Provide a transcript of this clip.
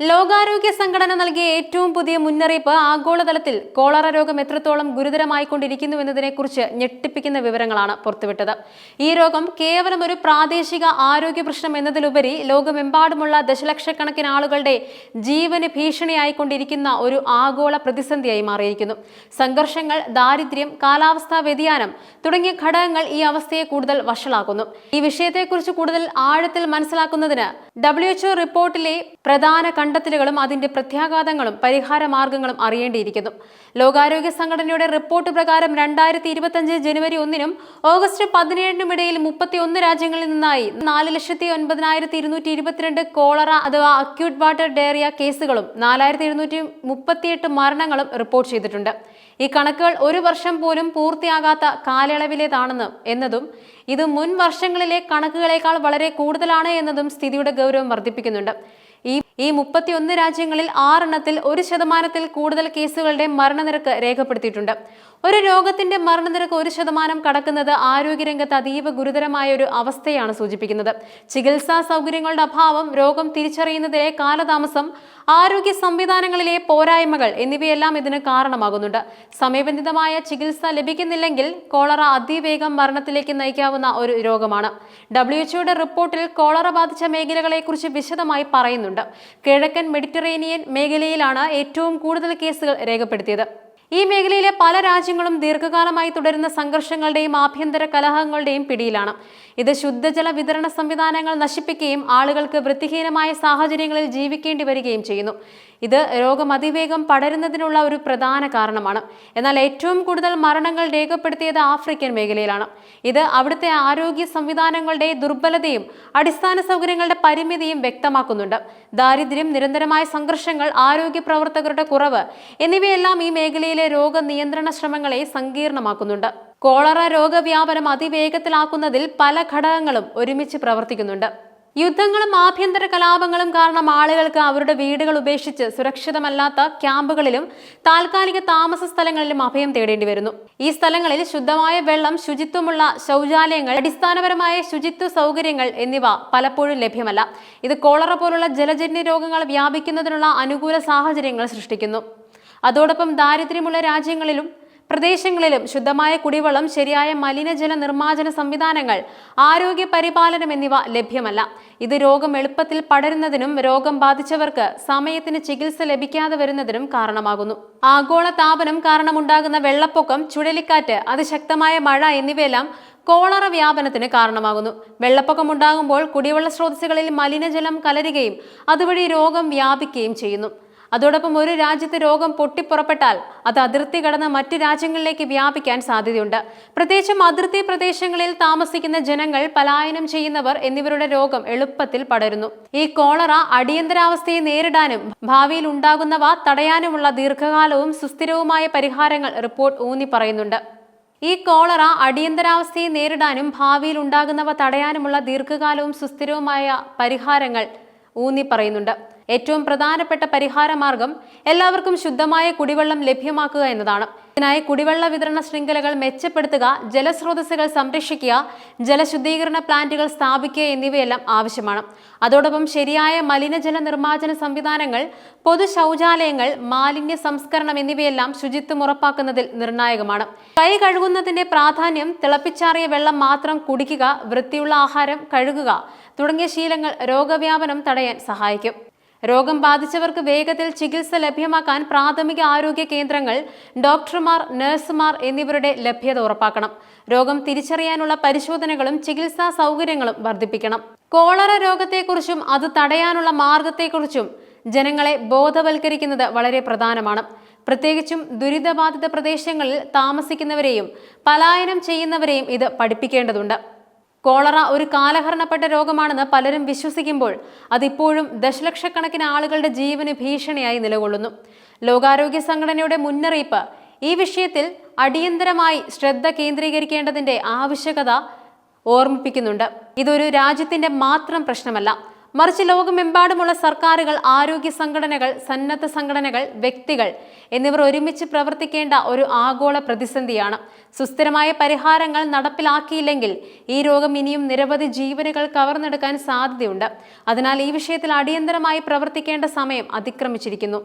ലോകാരോഗ്യ സംഘടന നൽകിയ ഏറ്റവും പുതിയ മുന്നറിയിപ്പ് ആഗോളതലത്തിൽ കോളറ രോഗം എത്രത്തോളം ഗുരുതരമായിക്കൊണ്ടിരിക്കുന്നു എന്നതിനെക്കുറിച്ച് ഞെട്ടിപ്പിക്കുന്ന വിവരങ്ങളാണ് പുറത്തുവിട്ടത്. ഈ രോഗം കേവലം ഒരു പ്രാദേശിക ആരോഗ്യ പ്രശ്നം എന്നതിലുപരി ലോകമെമ്പാടുമുള്ള ദശലക്ഷക്കണക്കിന് ആളുകളുടെ ജീവന് ഭീഷണിയായിക്കൊണ്ടിരിക്കുന്ന ഒരു ആഗോള പ്രതിസന്ധിയായി മാറിയിരിക്കുന്നു. സംഘർഷങ്ങൾ ദാരിദ്ര്യം കാലാവസ്ഥാ വ്യതിയാനം തുടങ്ങിയ ഘടകങ്ങൾ ഈ അവസ്ഥയെ കൂടുതൽ വഷളാക്കുന്നു. ഈ വിഷയത്തെക്കുറിച്ച് കൂടുതൽ ആഴത്തിൽ മനസ്സിലാക്കുന്നതിന് ഡബ്ല്യു റിപ്പോർട്ടിലെ പ്രധാന കണ്ടെത്തലുകളും അതിന്റെ പ്രത്യാഘാതങ്ങളും പരിഹാര മാർഗങ്ങളും അറിയേണ്ടിയിരിക്കുന്നു. ലോകാരോഗ്യ സംഘടനയുടെ റിപ്പോർട്ട് പ്രകാരം രണ്ടായിരത്തി ഇരുപത്തഞ്ച് ജനുവരി ഒന്നിനും ഓഗസ്റ്റ് പതിനേഴിനും ഇടയിൽ മുപ്പത്തി ഒന്ന് രാജ്യങ്ങളിൽ നിന്നായി നാല് ലക്ഷത്തി ഒൻപതിനായിരത്തി ഇരുന്നൂറ്റി ഇരുപത്തിരണ്ട് കോളറ അഥവാ അക്യൂട്ട് വാട്ടർ ഡയറിയ കേസുകളും നാലായിരത്തി എഴുന്നൂറ്റി മുപ്പത്തിയെട്ട് മരണങ്ങളും റിപ്പോർട്ട് ചെയ്തിട്ടുണ്ട്. ഈ കണക്കുകൾ ഒരു വർഷം പോലും പൂർത്തിയാകാത്ത കാലയളവിലേതാണെന്ന് എന്നതും ഇത് മുൻ വർഷങ്ങളിലെ കണക്കുകളേക്കാൾ വളരെ കൂടുതലാണ് എന്നതും സ്ഥിതിയുടെ ഗൗരവം വർദ്ധിപ്പിക്കുന്നുണ്ട്. ഈ ഈ മുപ്പത്തിയൊന്ന് രാജ്യങ്ങളിൽ ആറെണ്ണത്തിൽ ഒരു ശതമാനത്തിൽ കൂടുതൽ കേസുകളുടെ മരണനിരക്ക് രേഖപ്പെടുത്തിയിട്ടുണ്ട്. ഒരു രോഗത്തിന്റെ മരണനിരക്ക് ഒരു ശതമാനം കടക്കുന്നത് ആരോഗ്യരംഗത്ത് അതീവ ഗുരുതരമായ ഒരു അവസ്ഥയാണ് സൂചിപ്പിക്കുന്നത്. ചികിത്സാ സൗകര്യങ്ങളുടെ അഭാവം രോഗം തിരിച്ചറിയുന്നതിലെ കാലതാമസം ആരോഗ്യ സംവിധാനങ്ങളിലെ പോരായ്മകൾ എന്നിവയെല്ലാം ഇതിന് കാരണമാകുന്നുണ്ട്. സമയബന്ധിതമായ ചികിത്സ ലഭിക്കുന്നില്ലെങ്കിൽ കോളറ അതിവേഗം മരണത്തിലേക്ക് നയിക്കാവുന്ന ഒരു രോഗമാണ്. ഡബ്ല്യു എച്ച്ഒയുടെ റിപ്പോർട്ടിൽ കോളറ ബാധിച്ച മേഖലകളെക്കുറിച്ച് വിശദമായി പറയുന്നുണ്ട്. കിഴക്കൻ മെഡിറ്ററേനിയൻ മേഖലയിലാണ് ഏറ്റവും കൂടുതൽ കേസുകൾ രേഖപ്പെടുത്തിയത്. ഈ മേഖലയിലെ പല രാജ്യങ്ങളും ദീർഘകാലമായി തുടരുന്ന സംഘർഷങ്ങളുടെയും ആഭ്യന്തര കലഹങ്ങളുടെയും പിടിയിലാണ്. ഇത് ശുദ്ധജല വിതരണ സംവിധാനങ്ങൾ നശിപ്പിക്കുകയും ആളുകൾക്ക് വൃത്തിഹീനമായ സാഹചര്യങ്ങളിൽ ജീവിക്കേണ്ടി വരികയും ചെയ്യുന്നു. ഇത് രോഗം അതിവേഗം പടരുന്നതിനുള്ള ഒരു പ്രധാന കാരണമാണ്. എന്നാൽ ഏറ്റവും കൂടുതൽ മരണങ്ങൾ രേഖപ്പെടുത്തിയത് ആഫ്രിക്കൻ മേഖലയിലാണ്. ഇത് അവിടുത്തെ ആരോഗ്യ സംവിധാനങ്ങളുടെ ദുർബലതയും അടിസ്ഥാന സൗകര്യങ്ങളുടെ പരിമിതിയും വ്യക്തമാക്കുന്നുണ്ട്. ദാരിദ്ര്യം നിരന്തരമായ സംഘർഷങ്ങൾ ആരോഗ്യ പ്രവർത്തകരുടെ കുറവ് എന്നിവയെല്ലാം ഈ മേഖലയിലെ രോഗനിയന്ത്രണ ശ്രമങ്ങളെ സങ്കീർണമാക്കുന്നുണ്ട്. കോളറ രോഗവ്യാപനം അതിവേഗത്തിലാക്കുന്നതിൽ പല ഘടകങ്ങളും ഒരുമിച്ച് പ്രവർത്തിക്കുന്നുണ്ട്. യുദ്ധങ്ങളും ആഭ്യന്തര കലാപങ്ങളും കാരണം ആളുകൾക്ക് അവരുടെ വീടുകൾ ഉപേക്ഷിച്ച് സുരക്ഷിതമല്ലാത്ത ക്യാമ്പുകളിലും താൽക്കാലിക താമസ സ്ഥലങ്ങളിലും അഭയം തേടേണ്ടി വരുന്നു. ഈ സ്ഥലങ്ങളിൽ ശുദ്ധമായ വെള്ളം ശുചിത്വമുള്ള ശൗചാലയങ്ങൾ അടിസ്ഥാനപരമായ ശുചിത്വ സൗകര്യങ്ങൾ എന്നിവ പലപ്പോഴും ലഭ്യമല്ല. ഇത് കോളറ പോലുള്ള ജലജന്യ രോഗങ്ങൾ വ്യാപിക്കുന്നതിനുള്ള അനുകൂല സാഹചര്യങ്ങൾ സൃഷ്ടിക്കുന്നു. അതോടൊപ്പം ദാരിദ്ര്യമുള്ള രാജ്യങ്ങളിലും പ്രദേശങ്ങളിലും ശുദ്ധമായ കുടിവെള്ളം ശരിയായ മലിനജല നിർമ്മാർജന സംവിധാനങ്ങൾ ആരോഗ്യ പരിപാലനം എന്നിവ ലഭ്യമല്ല. ഇത് രോഗം എളുപ്പത്തിൽ പടരുന്നതിനും രോഗം ബാധിച്ചവർക്ക് സമയത്തിന് ചികിത്സ ലഭിക്കാതെ വരുന്നതിനും കാരണമാകുന്നു. ആഗോള താപനം കാരണമുണ്ടാകുന്ന വെള്ളപ്പൊക്കം ചുഴലിക്കാറ്റ് അതിശക്തമായ മഴ എന്നിവയെല്ലാം കോളറ വ്യാപനത്തിന് കാരണമാകുന്നു. വെള്ളപ്പൊക്കമുണ്ടാകുമ്പോൾ കുടിവെള്ള സ്രോതസ്സുകളിൽ മലിനജലം കലരുകയും അതുവഴി രോഗം വ്യാപിക്കുകയും ചെയ്യുന്നു. അതോടൊപ്പം ഒരു രാജ്യത്ത് രോഗം പൊട്ടിപ്പുറപ്പെട്ടാൽ അത് അതിർത്തി കടന്ന് മറ്റ് രാജ്യങ്ങളിലേക്ക് വ്യാപിക്കാൻ സാധ്യതയുണ്ട്. പ്രത്യേകിച്ചും അതിർത്തി പ്രദേശങ്ങളിൽ താമസിക്കുന്ന ജനങ്ങൾ പലായനം ചെയ്യുന്നവർ എന്നിവരുടെ രോഗം എളുപ്പത്തിൽ പടരുന്നു. ഈ കോളറ അടിയന്തരാവസ്ഥയെ നേരിടാനും ഭാവിയിൽ ഉണ്ടാകുന്നവ തടയാനുമുള്ള ദീർഘകാലവും സുസ്ഥിരവുമായ പരിഹാരങ്ങൾ റിപ്പോർട്ട് ഊന്നി പറയുന്നുണ്ട്. ഈ കോളറ അടിയന്തരാവസ്ഥയെ നേരിടാനും ഭാവിയിൽ ഉണ്ടാകുന്നവ തടയാനുമുള്ള ദീർഘകാലവും സുസ്ഥിരവുമായ പരിഹാരങ്ങൾ ഊന്നി പറയുന്നുണ്ട്. ഏറ്റവും പ്രധാനപ്പെട്ട പരിഹാര മാർഗം എല്ലാവർക്കും ശുദ്ധമായ കുടിവെള്ളം ലഭ്യമാക്കുക എന്നതാണ്. ഇതിനായി കുടിവെള്ള വിതരണ ശൃംഖലകൾ മെച്ചപ്പെടുത്തുക ജലസ്രോതസ്സുകൾ സംരക്ഷിക്കുക ജലശുദ്ധീകരണ പ്ലാന്റുകൾ സ്ഥാപിക്കുക എന്നിവയെല്ലാം ആവശ്യമാണ്. അതോടൊപ്പം ശരിയായ മലിനജല നിർമ്മാർജന സംവിധാനങ്ങൾ പൊതു ശൗചാലയങ്ങൾ മാലിന്യ സംസ്കരണം എന്നിവയെല്ലാം ശുചിത്വം ഉറപ്പാക്കുന്നതിൽ നിർണായകമാണ്. കൈ കഴുകുന്നതിന്റെ പ്രാധാന്യം തിളപ്പിച്ചാറിയ വെള്ളം മാത്രം കുടിക്കുക വൃത്തിയുള്ള ആഹാരം കഴുകുക തുടങ്ങിയ ശീലങ്ങൾ രോഗവ്യാപനം തടയാൻ സഹായിക്കും. രോഗം ബാധിച്ചവർക്ക് വേഗത്തിൽ ചികിത്സ ലഭ്യമാക്കാൻ പ്രാഥമിക ആരോഗ്യ കേന്ദ്രങ്ങൾ ഡോക്ടർമാർ നഴ്സുമാർ എന്നിവരുടെ ലഭ്യത ഉറപ്പാക്കണം. രോഗം തിരിച്ചറിയാനുള്ള പരിശോധനകളും ചികിത്സാ സൗകര്യങ്ങളും വർദ്ധിപ്പിക്കണം. കോളറ രോഗത്തെക്കുറിച്ചും അത് തടയാനുള്ള മാർഗത്തെക്കുറിച്ചും ജനങ്ങളെ ബോധവൽക്കരിക്കുന്നത് വളരെ പ്രധാനമാണ്. പ്രത്യേകിച്ചും ദുരിതബാധിത പ്രദേശങ്ങളിൽ താമസിക്കുന്നവരെയും പലായനം ചെയ്യുന്നവരെയും ഇത് പഠിപ്പിക്കേണ്ടതുണ്ട്. കോളറ ഒരു കാലഹരണപ്പെട്ട രോഗമാണെന്ന് പലരും വിശ്വസിക്കുമ്പോൾ അതിപ്പോഴും ദശലക്ഷക്കണക്കിന് ആളുകളുടെ ജീവന് ഭീഷണിയായി നിലകൊള്ളുന്നു. ലോകാരോഗ്യ സംഘടനയുടെ മുന്നറിയിപ്പ് ഈ വിഷയത്തിൽ അടിയന്തരമായി ശ്രദ്ധ കേന്ദ്രീകരിക്കേണ്ടതിന്റെ ആവശ്യകത ഓർമ്മിപ്പിക്കുന്നുണ്ട്. ഇതൊരു രാജ്യത്തിന്റെ മാത്രം പ്രശ്നമല്ല മറിച്ച് ലോകമെമ്പാടുമുള്ള സർക്കാരുകൾ ആരോഗ്യ സംഘടനകൾ സന്നദ്ധ സംഘടനകൾ വ്യക്തികൾ എന്നിവർ ഒരുമിച്ച് പ്രവർത്തിക്കേണ്ട ഒരു ആഗോള പ്രതിസന്ധിയാണ്. സുസ്ഥിരമായ പരിഹാരങ്ങൾ നടപ്പിലാക്കിയില്ലെങ്കിൽ ഈ രോഗം ഇനിയും നിരവധി ജീവനുകൾ കവർന്നെടുക്കാൻ സാധ്യതയുണ്ട്. അതിനാൽ ഈ വിഷയത്തിൽ അടിയന്തരമായി പ്രവർത്തിക്കേണ്ട സമയം അതിക്രമിച്ചിരിക്കുന്നു.